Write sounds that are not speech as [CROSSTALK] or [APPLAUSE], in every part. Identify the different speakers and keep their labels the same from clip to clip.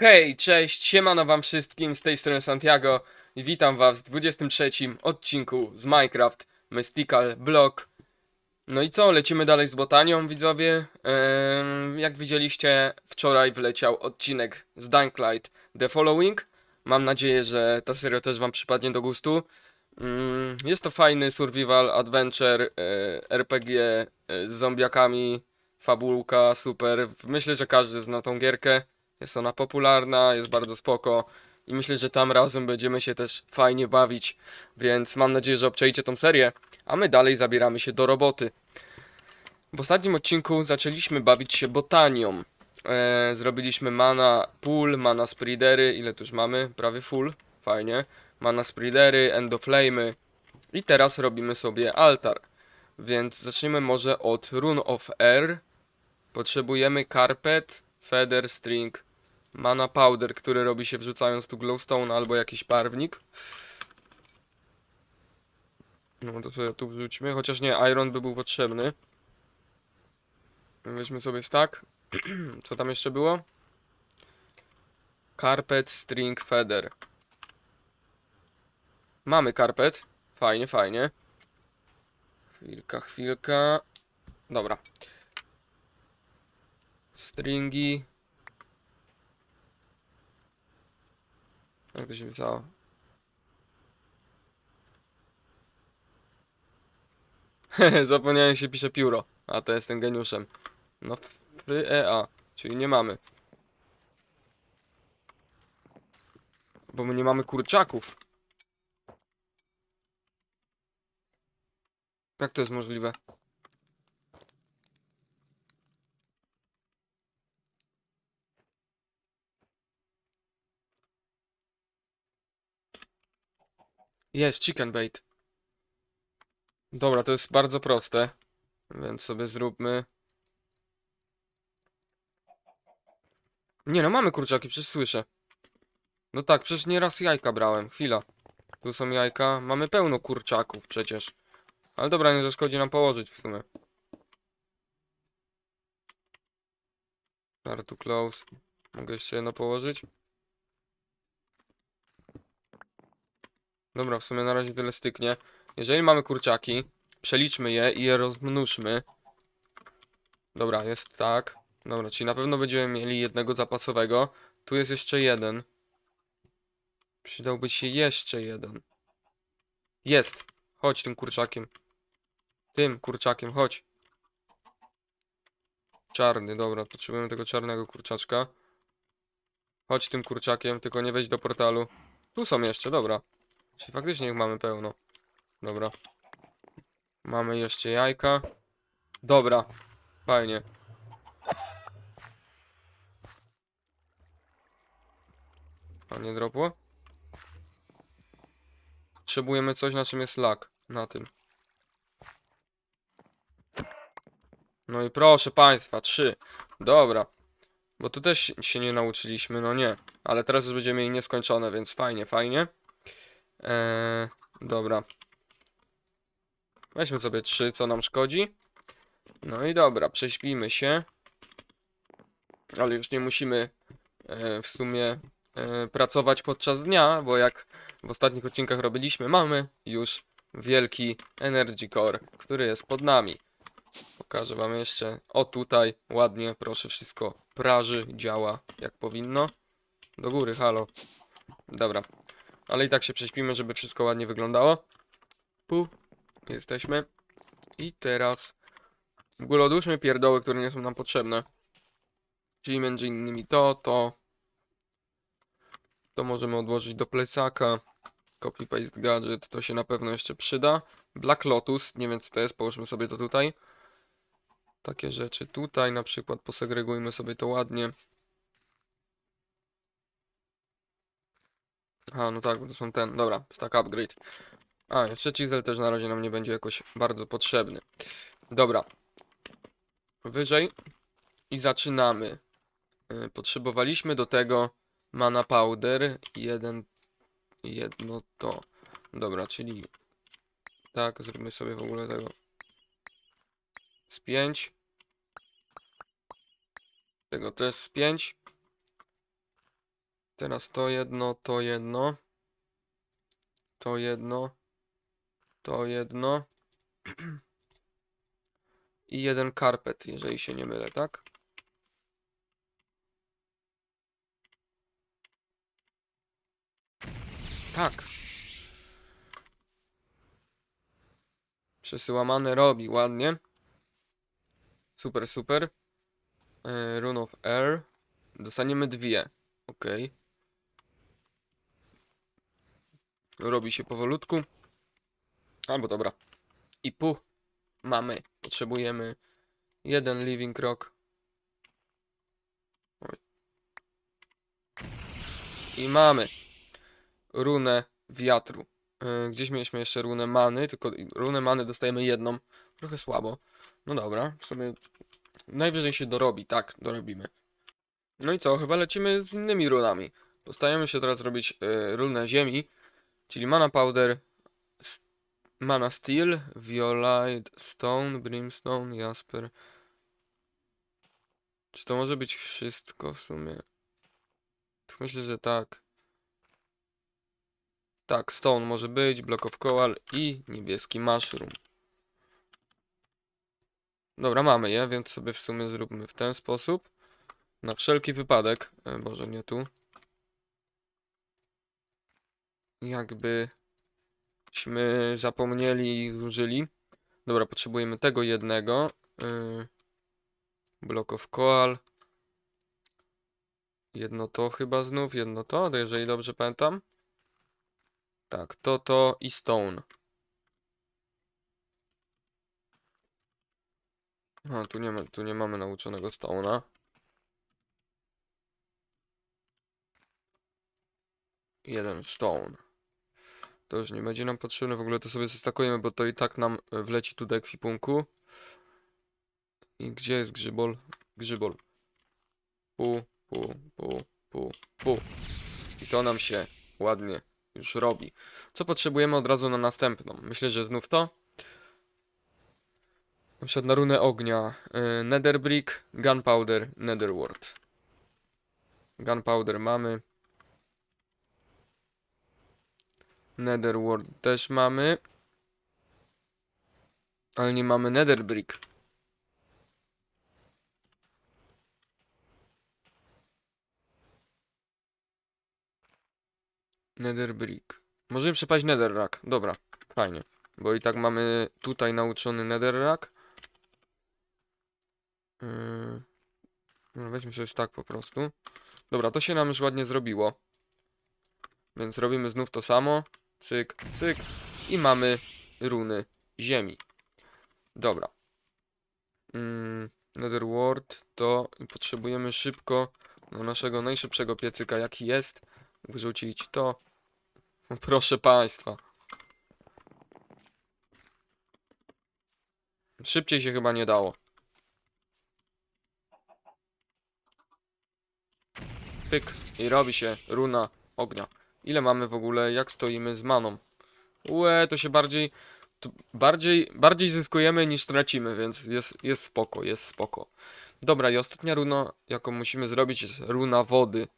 Speaker 1: Hej, cześć, siemano wam wszystkim, z tej strony Santiago i witam was w 23 odcinku z Minecraft Mystical Block. No i co, lecimy dalej z botanią, widzowie. Jak widzieliście, wczoraj wleciał odcinek z Dying Light The Following. Mam nadzieję, że ta seria też wam przypadnie do gustu. Mm, jest to fajny survival adventure, e, RPG e, z zombiakami, fabułka, super. Myślę, że każdy zna tą gierkę. Jest ona popularna, jest bardzo spoko i myślę, że tam razem będziemy się też fajnie bawić, więc mam nadzieję, że obczajcie tą serię, a my dalej zabieramy się do roboty. W ostatnim odcinku zaczęliśmy bawić się botanią. E, zrobiliśmy mana pool, mana spreadery, ile tu już mamy? Prawie full, fajnie. Mana spreadery, endoflamy i teraz robimy sobie altar. Więc zacznijmy może od Rune of Air. Potrzebujemy carpet, feather, string, mana powder, który robi się wrzucając tu glowstone albo jakiś barwnik. No to sobie tu wrzućmy, chociaż nie, iron by był potrzebny. Weźmy sobie stack. [CLEARS THROAT] Co tam jeszcze było? Carpet, string, feather. Mamy carpet. Fajnie, fajnie. Chwilka, chwilka. Dobra. Stringi. Jak to się pisało? [LAUGHS] Zapomniałem się pisze pióro, a to jestem geniuszem. No, FEA, czyli nie mamy. Bo my nie mamy kurczaków. Jak to jest możliwe? Jest, chicken bait. Dobra, to jest bardzo proste. Więc sobie zróbmy. Nie no, mamy kurczaki, przecież słyszę. No tak, przecież nieraz jajka brałem. Chwila. Tu są jajka. Mamy pełno kurczaków przecież. Ale dobra, nie zaszkodzi nam położyć w sumie. Start to close. Mogę jeszcze jedno położyć? Dobra, w sumie na razie tyle styknie. Jeżeli mamy kurczaki, przeliczmy je i je rozmnóżmy. Dobra, jest tak. Dobra, czyli na pewno będziemy mieli jednego zapasowego. Tu jest jeszcze jeden. Przydałby się jeszcze jeden. Jest. Chodź tym kurczakiem. Tym kurczakiem, chodź. Czarny, dobra, potrzebujemy tego czarnego kurczaczka. Chodź tym kurczakiem, tylko nie wejdź do portalu. Tu są jeszcze, dobra. Czyli faktycznie ich mamy pełno. Dobra. Mamy jeszcze jajka. Dobra. Fajnie. A nie dropło? Potrzebujemy coś, na czym jest lak. Na tym. No i proszę państwa, trzy. Dobra. Bo tu też się nie nauczyliśmy, no nie. Ale teraz już będziemy mieli nieskończone, więc fajnie, fajnie. Eee, dobra. Weźmy sobie trzy, co nam szkodzi. No i dobra, prześpimy się. Ale już nie musimy e, w sumie e, pracować podczas dnia, bo jak w ostatnich odcinkach robiliśmy, mamy już wielki Energy Core, który jest pod nami. Pokażę wam jeszcze. O tutaj, ładnie, proszę, wszystko praży, działa jak powinno. Do góry, halo. Dobra. Ale i tak się prześpimy, żeby wszystko ładnie wyglądało. Pu. Jesteśmy. I teraz w ogóle odłóżmy pierdoły, które nie są nam potrzebne. Czyli między innymi to, to. To możemy odłożyć do plecaka. Copy paste gadget, to się na pewno jeszcze przyda. Black Lotus, nie wiem co to jest, połóżmy sobie to tutaj. Takie rzeczy tutaj na przykład posegregujmy sobie to ładnie. A, no tak, bo to są ten, dobra, stack upgrade. A, jeszcze chisel też na razie nam nie będzie jakoś bardzo potrzebny. Dobra. Wyżej. I zaczynamy. Y, Potrzebowaliśmy do tego mana powder. Jeden, jedno to. Dobra, czyli tak, zróbmy sobie w ogóle tego z 5. Tego też z 5. Teraz to jedno, to jedno. To jedno. To jedno. [CLEARS THROAT] I jeden karpet, jeżeli się nie mylę, tak? Tak. Przesyłamany robi, ładnie. Super, super. E, Rune of Air. Dostaniemy dwie. Ok. Robi się powolutku. Albo dobra. I pu. Mamy. Potrzebujemy jeden living rock. Oj. I mamy runę wiatru. Yy, Gdzieś mieliśmy jeszcze runę many, tylko runę many dostajemy jedną. Trochę słabo. No dobra, w sumie najwyżej się dorobi, tak, dorobimy. No i co, chyba lecimy z innymi runami. Postajemy się teraz robić yy, runę ziemi, czyli mana powder, mana steel, violite, stone, brimstone, jasper. Czy to może być wszystko w sumie? Myślę, że tak. Tak, stone może być, block of coral i niebieski mushroom. Dobra, mamy je, więc sobie w sumie zróbmy w ten sposób. Na wszelki wypadek. E, Boże, nie tu. Jakbyśmy zapomnieli i zużyli. Dobra, potrzebujemy tego jednego. Yy, block of coal. Jedno to chyba znów, jedno to, jeżeli dobrze pamiętam. Tak, to, to i stone. A, tu nie, ma, tu nie mamy nauczonego stone'a. Jeden stone. To już nie będzie nam potrzebne, w ogóle to sobie zestakujemy, bo to i tak nam e, wleci tu do ekwipunku. I gdzie jest grzybol? Grzybol. Pu, pu, pu, pu, pu. I to nam się ładnie już robi. Co potrzebujemy od razu na następną? Myślę, że znów to. Na przykład na runę ognia. y, Nether Brick, Gunpowder, Nether Wart. Gunpowder mamy. Nether Wart też mamy. Ale nie mamy Nether Brick. Nether Brick. Możemy przepaść Netherrack. Dobra, fajnie. Bo i tak mamy tutaj nauczony Netherrack. Yy... No weźmy sobie tak po prostu. Dobra, to się nam już ładnie zrobiło. Więc robimy znów to samo. Cyk, cyk. I mamy runy ziemi. Dobra. Mm, Netherworld to potrzebujemy szybko do naszego najszybszego piecyka jaki jest. Wrzucić to. Proszę Państwa. Szybciej się chyba nie dało. Pyk. I robi się runa ognia. Ile mamy w ogóle? Jak stoimy z maną? Łe, to się bardziej... To bardziej, bardziej zyskujemy niż tracimy, więc jest, jest spoko, jest spoko. Dobra, i ostatnia runa, jaką musimy zrobić, jest runa wody.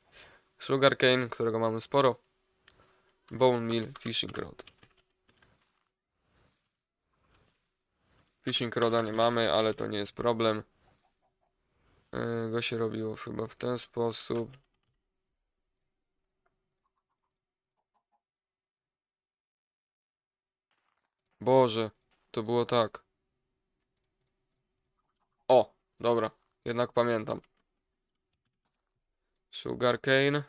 Speaker 1: Sugarcane, którego mamy sporo. Bone Mill, Fishing Rod. Fishing Roda nie mamy, ale to nie jest problem. Yy, go się robiło chyba w ten sposób. Boże, to było tak. O, dobra, jednak pamiętam. Sugarcane.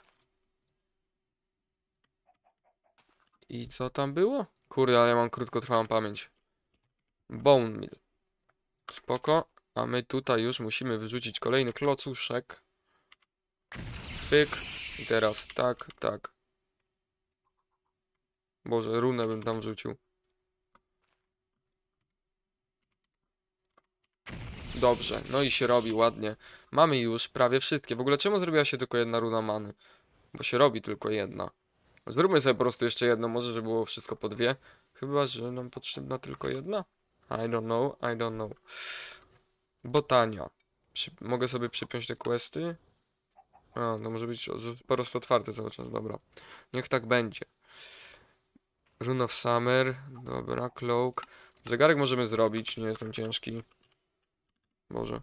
Speaker 1: I co tam było? Kurde, ale ja mam krótkotrwałą pamięć. Bone Mill. Spoko. A my tutaj już musimy wyrzucić kolejny klocuszek. Pyk. I teraz tak, tak. Boże, runę bym tam wrzucił. Dobrze, no i się robi ładnie. Mamy już prawie wszystkie. W ogóle czemu zrobiła się tylko jedna runa many? Bo się robi tylko jedna. Zróbmy sobie po prostu jeszcze jedno, może żeby było wszystko po dwie. Chyba, że nam potrzebna tylko jedna. I don't know, I don't know. Botania. Przy, mogę sobie przypiąć te questy? A, no może być po prostu otwarte cały czas, dobra. Niech tak będzie. Rune of Summer, dobra, Cloak. Zegarek możemy zrobić, nie jest tam ciężki. Może.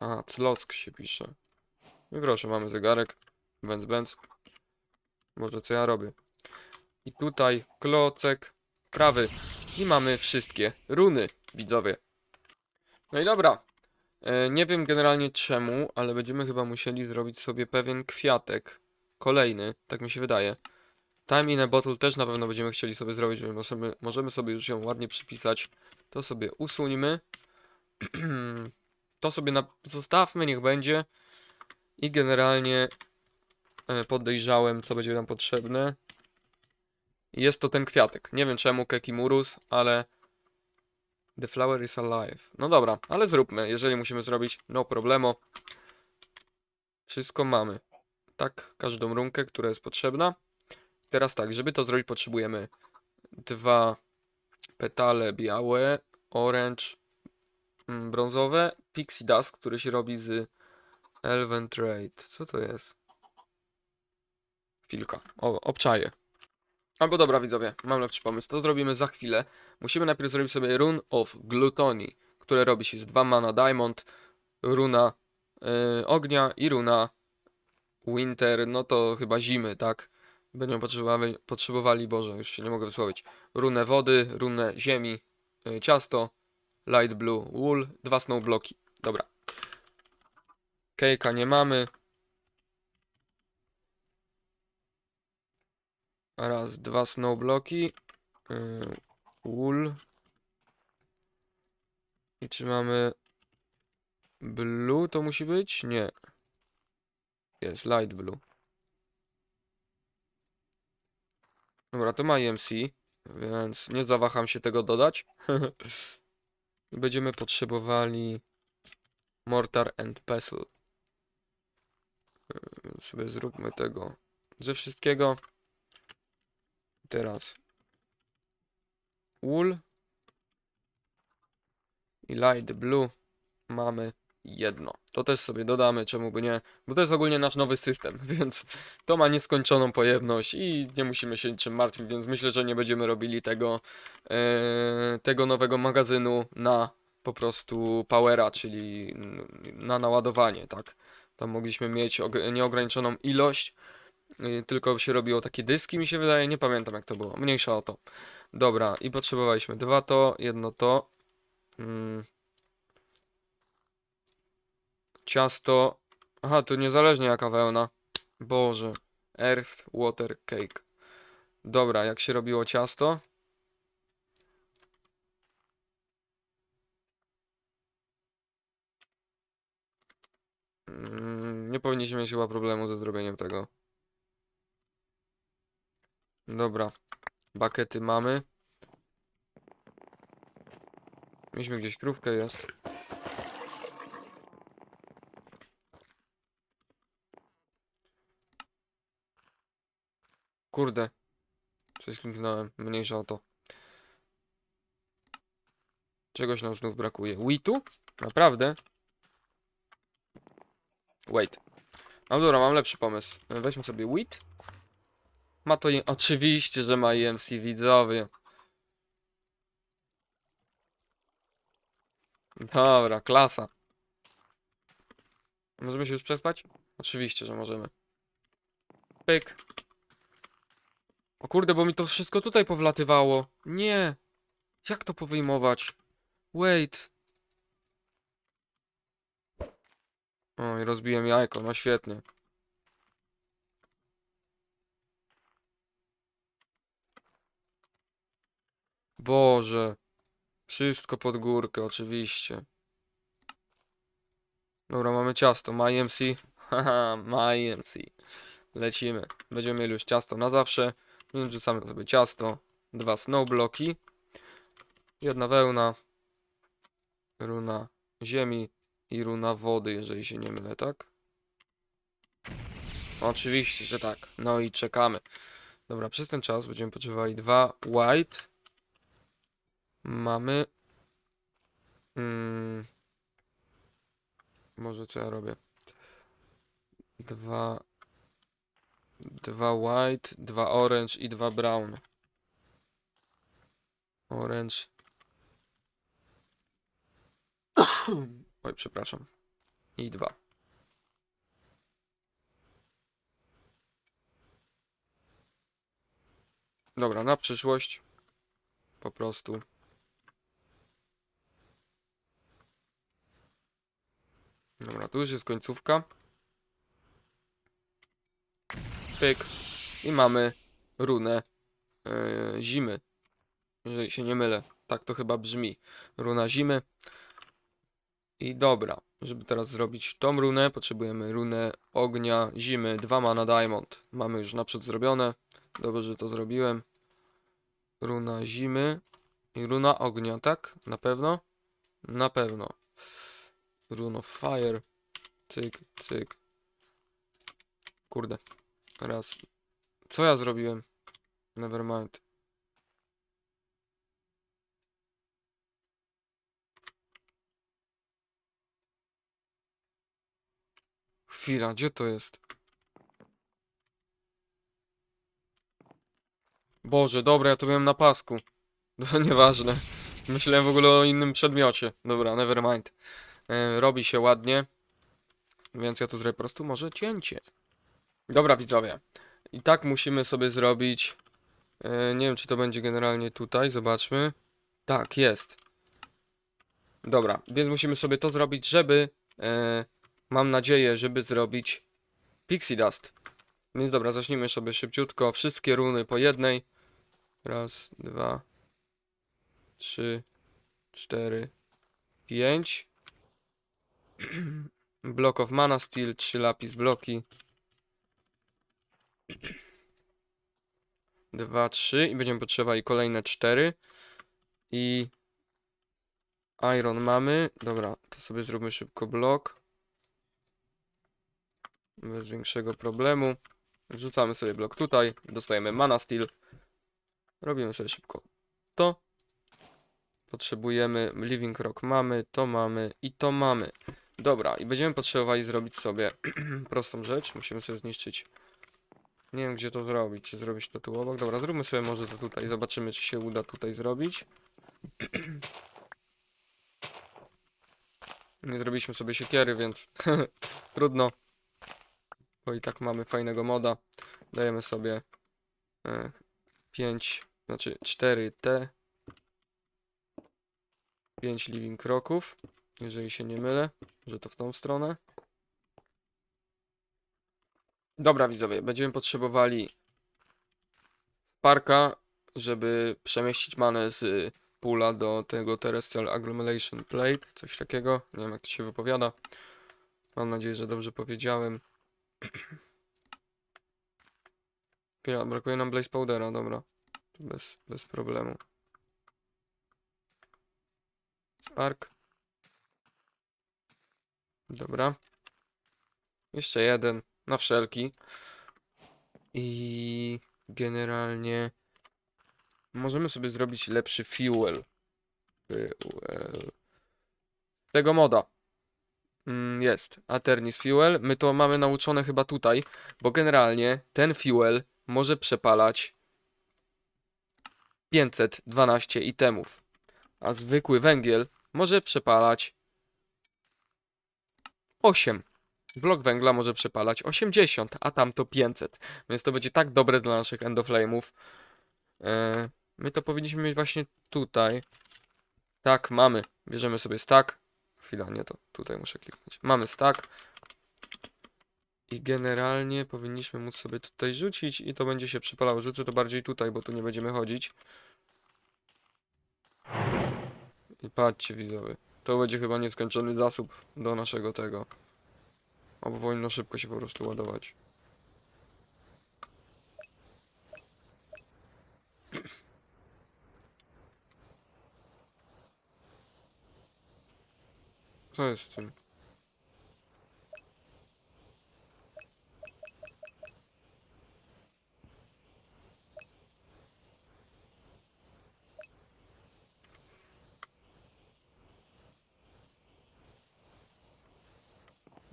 Speaker 1: A, Clock się pisze. No i proszę, mamy zegarek. Bęc, bęc. Może co ja robię. I tutaj klocek prawy. I mamy wszystkie runy, widzowie. No i dobra. E, nie wiem generalnie czemu, ale będziemy chyba musieli zrobić sobie pewien kwiatek. Kolejny, tak mi się wydaje. Time in a bottle też na pewno będziemy chcieli sobie zrobić, więc możemy, możemy sobie już ją ładnie przypisać. To sobie usuńmy. [CLEARS THROAT] to sobie na, zostawmy, niech będzie. I generalnie e, podejrzałem, co będzie nam potrzebne. Jest to ten kwiatek. Nie wiem czemu Kekimurus, ale The flower is alive. No dobra, ale zróbmy. Jeżeli musimy zrobić, no problemo. Wszystko mamy. Tak, każdą runkę, która jest potrzebna. Teraz tak, żeby to zrobić, potrzebujemy dwa petale białe, orange, mm, brązowe, pixie dust, który się robi z elven trade. Co to jest? Chwilka. O, obczaję. Albo dobra, widzowie, mam lepszy pomysł. To zrobimy za chwilę. Musimy najpierw zrobić sobie Rune of Gluttony, które robi się z 2 mana Diamond, runa y, ognia i runa Winter, no to chyba zimy, tak? Będziemy potrzebowali, potrzebowali, Boże, już się nie mogę wysłowić, runę wody, runę ziemi, y, ciasto, light blue, wool, dwa snow bloki. Dobra. Kejka nie mamy. Raz, dwa snow bloki. Yy, wool. I czy mamy blue to musi być? Nie. Jest light blue. Dobra, to ma EMC, więc nie zawaham się tego dodać. [LAUGHS] Będziemy potrzebowali mortar and pestle. Yy, sobie zróbmy tego ze wszystkiego. Teraz wool i light blue mamy jedno. To też sobie dodamy, czemu by nie, bo to jest ogólnie nasz nowy system, [LAUGHS] więc to ma nieskończoną pojemność i nie musimy się niczym martwić, więc myślę, że nie będziemy robili tego, e, tego nowego magazynu na po prostu powera, czyli na naładowanie, tak. Tam mogliśmy mieć og- nieograniczoną ilość, y, tylko się robiło takie dyski, mi się wydaje, nie pamiętam jak to było, mniejsza o to. Dobra, i potrzebowaliśmy dwa to, jedno to. Mm. Ciasto. Aha, to niezależnie jaka wełna. Boże. Earth, water, cake. Dobra, jak się robiło ciasto? Mm, nie powinniśmy mieć chyba problemu ze zrobieniem tego. Dobra. Bakety mamy. Mieliśmy gdzieś krówkę, jest. Kurde. Coś kliknąłem. Mniejsza o to. Czegoś nam znów brakuje. Witu? Naprawdę? Wait. No dobra, mam lepszy pomysł. Weźmy sobie wheat. Ma to... Oczywiście, że ma EMC widzowie. Dobra, klasa. Możemy się już przespać? Oczywiście, że możemy. Pyk. O kurde, bo mi to wszystko tutaj powlatywało. Nie. Jak to powyjmować? Wait. O, i rozbiłem jajko, no świetnie. Boże. Wszystko pod górkę, oczywiście. Dobra, mamy ciasto. Ma IMC. [LAUGHS] Haha, ma IMC. Lecimy. Będziemy mieli już ciasto na zawsze. Rzucamy sobie ciasto. Dwa snow bloki. Jedna wełna. Runa ziemi i runa wody, jeżeli się nie mylę, tak? Oczywiście, że tak. No i czekamy. Dobra, przez ten czas będziemy potrzebowali dwa white. Mamy. Mm, może co ja robię? Dwa... Dwa white, dwa orange i dwa brown. Orange. [COUGHS] Oj, przepraszam. I dwa. Dobra, na przyszłość. Po prostu. Dobra, tu już jest końcówka. Pyk. I mamy runę yy, zimy. Jeżeli się nie mylę. Tak to chyba brzmi. Runa zimy. I dobra, żeby teraz zrobić tą runę, potrzebujemy runę ognia zimy, 2 mana diamond. Mamy już naprzód zrobione. Dobrze, że to zrobiłem. Runa zimy i runa ognia, tak? Na pewno? Na pewno. Rune of fire. Cyk, cyk. Kurde. Raz. Co ja zrobiłem? Nevermind. Chwila, gdzie to jest? Boże, dobra, ja to miałem na pasku. [LAUGHS] No nieważne. Myślałem w ogóle o innym przedmiocie. Dobra, nevermind. E, robi się ładnie. Więc ja tu zrobię po prostu może cięcie. Dobra, widzowie. I tak musimy sobie zrobić. E, nie wiem, czy to będzie generalnie tutaj. Zobaczmy. Tak, jest. Dobra, więc musimy sobie to zrobić, żeby. E, mam nadzieję, żeby zrobić Pixie Dust. Więc dobra, zacznijmy sobie szybciutko. Wszystkie runy po jednej. Raz, dwa, trzy, cztery, pięć. [CLEARS THROAT] Block of Mana Steel, 3 lapis bloki. 2, 3 i będziemy potrzebowali kolejne 4. I Iron mamy. Dobra, to sobie zróbmy szybko blok. Bez większego problemu. Wrzucamy sobie blok tutaj. Dostajemy Mana Steel. Robimy sobie szybko to. Potrzebujemy Living Rock mamy, to mamy i to mamy. Dobra, i będziemy potrzebowali zrobić sobie [CLEARS THROAT] prostą rzecz. Musimy sobie zniszczyć. Nie wiem, gdzie to zrobić. Czy zrobić to tu obok? Dobra, zróbmy sobie może to tutaj. Zobaczymy, czy się uda tutaj zrobić. [CLEARS THROAT] Nie zrobiliśmy sobie siekiery, więc [LAUGHS] trudno. Bo i tak mamy fajnego moda. Dajemy sobie e, 5, znaczy 4T. 5 living kroków, jeżeli się nie mylę, że to w tą stronę. Dobra widzowie, będziemy potrzebowali parka, żeby przemieścić manę z pula do tego Terrestrial Agglomeration Plate, coś takiego, nie wiem jak to się wypowiada. Mam nadzieję, że dobrze powiedziałem. [CLEARS THROAT] Ja, brakuje nam Blaze Powdera, dobra. Bez, bez problemu. Spark. Dobra. Jeszcze jeden, na wszelki. I generalnie możemy sobie zrobić lepszy fuel. Fuel. Tego moda. Mm, jest. Aternis Fuel. My to mamy nauczone chyba tutaj, bo generalnie ten fuel może przepalać 512 itemów. A zwykły węgiel może przepalać 8. Blok węgla może przepalać 80, a tamto 500. Więc to będzie tak dobre dla naszych endoflame'ów. E, my to powinniśmy mieć właśnie tutaj. Tak, mamy. Bierzemy sobie stack. Chwila, nie to. Tutaj muszę kliknąć. Mamy stack. I generalnie powinniśmy móc sobie tutaj rzucić i to będzie się przypalało. Rzucę to bardziej tutaj, bo tu nie będziemy chodzić. I patrzcie widzowie. To będzie chyba nieskończony zasób do naszego tego. Albo powinno szybko się po prostu ładować. Co jest z tym?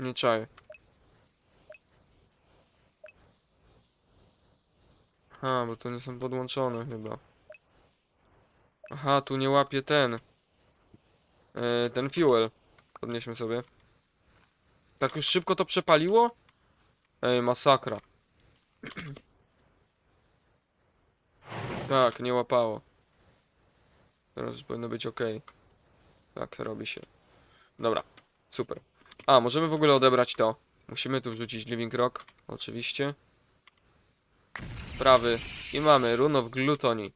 Speaker 1: Nie czaję. Aha, bo to nie są podłączone chyba. Aha, tu nie łapie ten. E, ten fuel. Podnieśmy sobie. Tak już szybko to przepaliło? Ej, masakra. [CLEARS THROAT] tak, nie łapało. Teraz już powinno być ok. Tak, robi się. Dobra, super. A, możemy w ogóle odebrać to. Musimy tu wrzucić Living Rock, oczywiście. Prawy. I mamy Rune of Gluttony.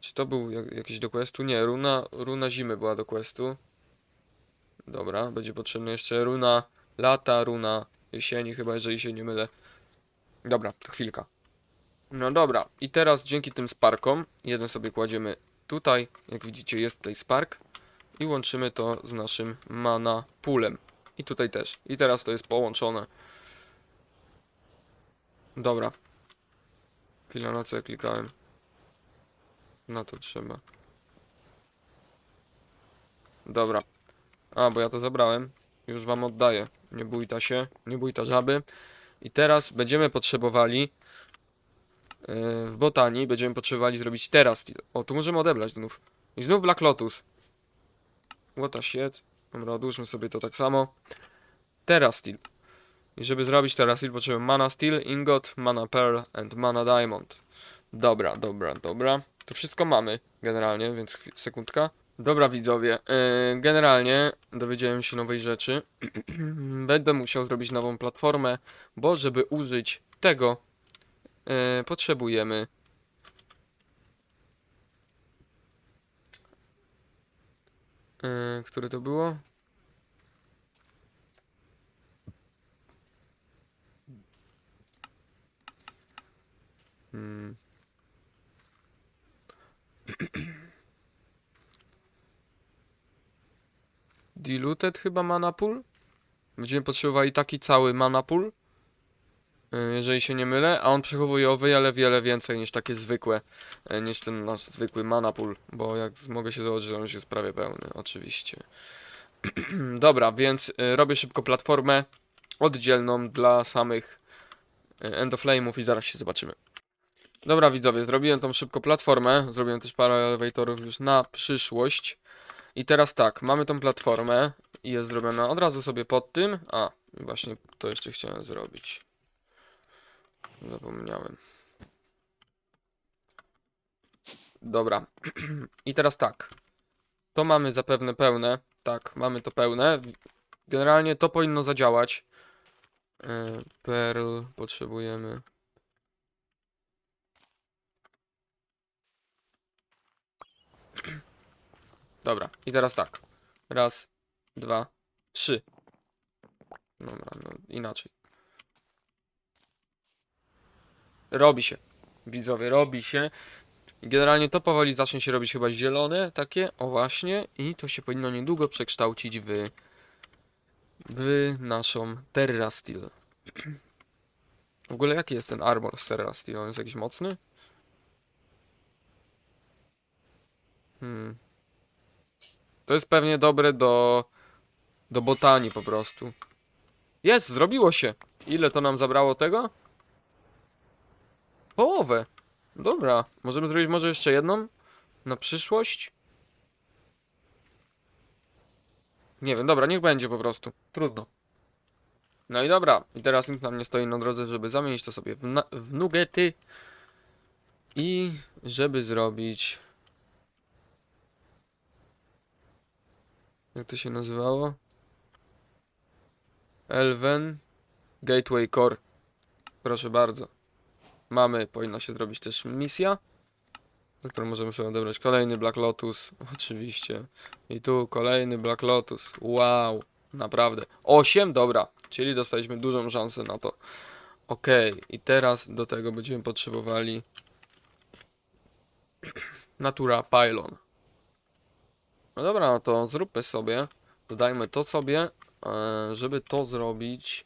Speaker 1: Czy to był jak, jakiś do questu? Nie, runa, runa zimy była do questu. Dobra, będzie potrzebna jeszcze runa lata, runa jesieni, chyba jeżeli się nie mylę. Dobra, to chwilka. No dobra, i teraz dzięki tym sparkom, jeden sobie kładziemy tutaj, jak widzicie jest tutaj spark i łączymy to z naszym mana poolem. I tutaj też. I teraz to jest połączone. Dobra. Chwila, na co ja klikałem? Na to trzeba. Dobra. A, bo ja to zabrałem. Już wam oddaję. Nie bój ta się, nie bój ta żaby. I teraz będziemy potrzebowali yy, w botanii będziemy potrzebowali zrobić teraz. O, tu możemy odebrać znów. I znów Black Lotus. What a shit. Dobra, odłóżmy sobie to tak samo. Teraz Steel. I żeby zrobić teraz Steel potrzebujemy Mana Steel, Ingot, Mana Pearl and Mana Diamond. Dobra, dobra, dobra. To wszystko mamy generalnie, więc sekundka. Dobra widzowie, yy, generalnie dowiedziałem się nowej rzeczy. [CLEARS THROAT] Będę musiał zrobić nową platformę, bo żeby użyć tego yy, potrzebujemy yy, które to było? Hmm. Diluted chyba mana pool? Będziemy potrzebowali taki cały mana pool, y, jeżeli się nie mylę, a on przechowuje o wiele, wiele więcej niż takie zwykłe, y, niż ten nasz zwykły mana pool, bo jak mogę się założyć, on już jest prawie pełny, oczywiście. [CLEARS THROAT] Dobra, więc y, robię szybko platformę oddzielną dla samych y, endoflame'ów i zaraz się zobaczymy. Dobra widzowie, zrobiłem tą szybko platformę, zrobiłem też parę elevatorów już na przyszłość. I teraz tak, mamy tą platformę i jest zrobiona od razu sobie pod tym. A, właśnie to jeszcze chciałem zrobić. Zapomniałem. Dobra. [CLEARS THROAT] I teraz tak. To mamy zapewne pełne. Tak, mamy to pełne. Generalnie to powinno zadziałać. Yy, Pearl potrzebujemy. [CLEARS THROAT] Dobra, i teraz tak. Raz, dwa, trzy. Dobra, no inaczej. Robi się. Widzowie, robi się. I generalnie to powoli zacznie się robić chyba zielone, takie, o właśnie. I to się powinno niedługo przekształcić w, w naszą Terra Steel. W ogóle jaki jest ten armor z Terra Steel? On jest jakiś mocny? Hmm. To jest pewnie dobre do, do botanii po prostu. Jest, zrobiło się. Ile to nam zabrało tego? Połowę. Dobra, możemy zrobić może jeszcze jedną? Na przyszłość? Nie wiem, dobra, niech będzie po prostu. Trudno. No i dobra, i teraz nic nam nie stoi na drodze, żeby zamienić to sobie w, w nuggety. I żeby zrobić... Jak to się nazywało? Elven Gateway Core. Proszę bardzo. Mamy, powinna się zrobić też misja, za którą możemy sobie odebrać kolejny Black Lotus, oczywiście. I tu kolejny Black Lotus. Wow, naprawdę. 8, dobra, czyli dostaliśmy dużą szansę na to. Ok, i teraz do tego będziemy potrzebowali Natura Pylon. No dobra, no to zróbmy sobie. Dodajmy to sobie. E, żeby to zrobić,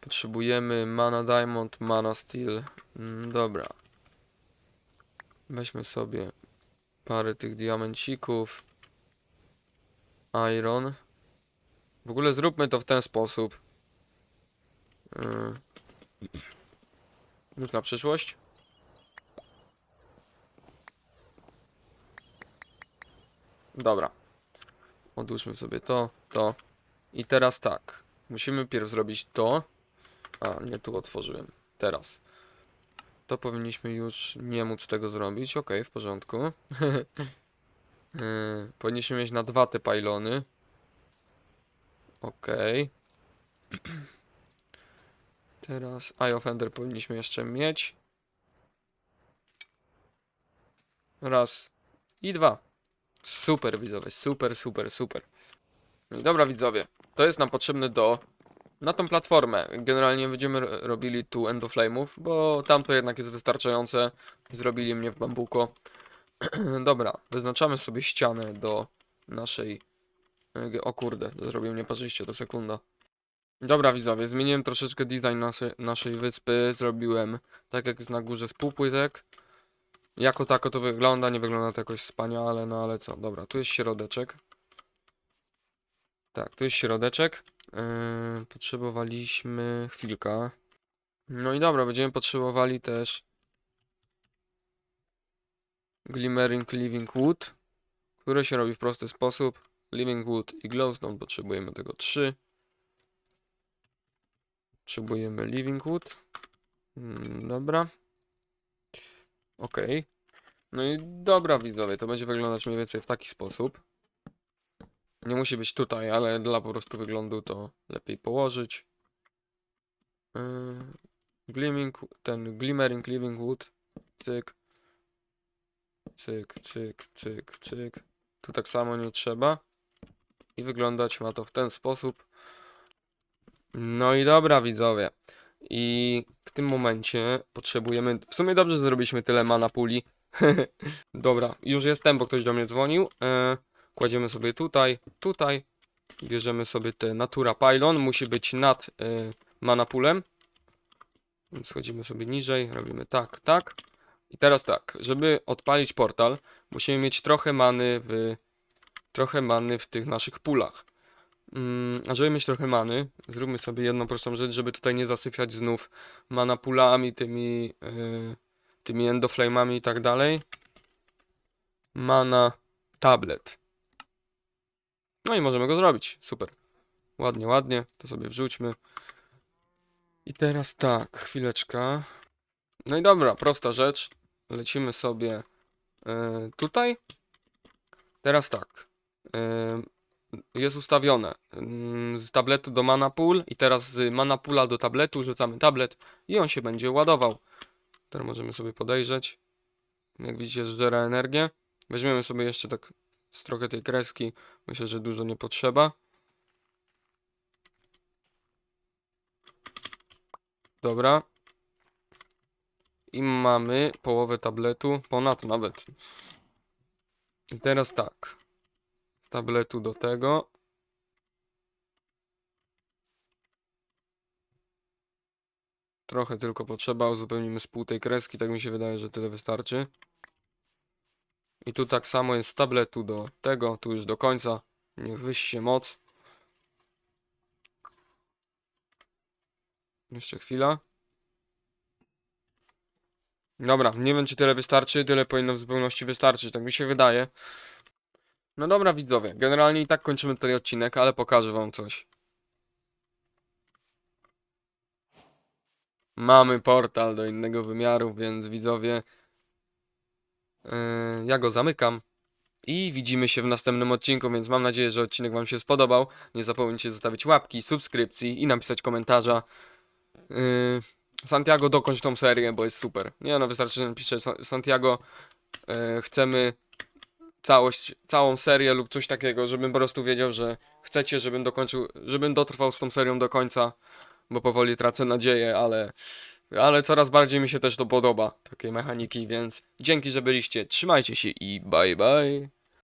Speaker 1: potrzebujemy Mana Diamond, Mana Steel. Mm, dobra. Weźmy sobie parę tych diamencików. Iron. W ogóle zróbmy to w ten sposób. Yy. Już na przyszłość. Dobra. Odłóżmy sobie to, to. I teraz tak. Musimy pierw zrobić to. A, nie tu otworzyłem. Teraz. To powinniśmy już nie móc tego zrobić. Ok, w porządku. Yy, [LAUGHS] powinniśmy mieć na dwa te pylony. Ok. [CLEARS THROAT] Teraz Eye of Ender powinniśmy jeszcze mieć. Raz i dwa. Super widzowie, super, super, super. No dobra widzowie, to jest nam potrzebne do... Na tą platformę. Generalnie będziemy ro- robili tu endoflame'ów, bo tam to jednak jest wystarczające. Zrobili mnie w bambuko. [CLEARS THROAT] dobra, wyznaczamy sobie ścianę do naszej... e, O kurde, zrobił nieparzyście, to sekunda. Dobra widzowie, zmieniłem troszeczkę design naszej, naszej wyspy. Zrobiłem tak jak jest na górze z półpłytek. Jako tako to wygląda, nie wygląda to jakoś wspaniale, no ale co, dobra, tu jest środeczek. Tak, tu jest środeczek. Yy, potrzebowaliśmy chwilkę. No i dobra, będziemy potrzebowali też Glimmering Living Wood, które się robi w prosty sposób. Living Wood i Glowstone, potrzebujemy tego 3. Potrzebujemy Living Wood. Mm, Dobra. Okej. No i dobra widzowie, to będzie wyglądać mniej więcej w taki sposób. Nie musi być tutaj, ale dla po prostu wyglądu to lepiej położyć. Yy, ten Glimmering Living Wood. Cyk. Cyk, cyk, cyk, cyk. Tu tak samo nie trzeba. I wyglądać ma to w ten sposób. No i dobra widzowie. I w tym momencie potrzebujemy. W sumie dobrze, zrobiliśmy tyle mana puli. [LAUGHS] Dobra, już jestem, bo ktoś do mnie dzwonił. E, kładziemy sobie tutaj, tutaj. Bierzemy sobie te Natura Pylon. Musi być nad e, mana pulem. Więc schodzimy sobie niżej, robimy tak, tak. I teraz tak, żeby odpalić portal, musimy mieć trochę many w trochę many w tych naszych pulach. Mm, a żeby mieć trochę many, zróbmy sobie jedną prostą rzecz, żeby tutaj nie zasyfiać znów mana pulami, tymi, yy, tymi endoflame'ami i tak dalej. Mana tablet. No i możemy go zrobić. Super. Ładnie, ładnie. To sobie wrzućmy. I teraz tak, chwileczkę. No i dobra, prosta rzecz. Lecimy sobie yy, tutaj. Teraz tak. Yy, jest ustawione mm, z tabletu do Manapool i teraz z Manapula do tabletu rzucamy tablet i on się będzie ładował. Teraz możemy sobie podejrzeć. Jak widzicie, żera energię. Weźmiemy sobie jeszcze tak z trochę tej kreski. Myślę, że dużo nie potrzeba. Dobra. I mamy połowę tabletu, ponad nawet. I teraz tak z tabletu do tego. Trochę tylko potrzeba, uzupełnimy z pół tej kreski, tak mi się wydaje, że tyle wystarczy. I tu tak samo jest z tabletu do tego, tu już do końca. Niech wyście moc. Jeszcze chwila. Dobra, nie wiem czy tyle wystarczy, tyle powinno w zupełności wystarczyć, tak mi się wydaje. No dobra widzowie, generalnie i tak kończymy ten odcinek, ale pokażę wam coś. Mamy portal do innego wymiaru, więc widzowie, ja go zamykam. I widzimy się w następnym odcinku, więc mam nadzieję, że odcinek wam się spodobał. Nie zapomnijcie zostawić łapki, subskrypcji i napisać komentarza. Yy, Santiago, dokończ tą serię, bo jest super. Nie no, wystarczy, że napiszę Sa- Santiago, yy, chcemy całość, całą serię lub coś takiego, żebym po prostu wiedział, że chcecie, żebym dokończył, żebym dotrwał z tą serią do końca, bo powoli tracę nadzieję, ale, ale coraz bardziej mi się też to podoba, takie mechaniki, więc dzięki, że byliście, trzymajcie się i bye bye.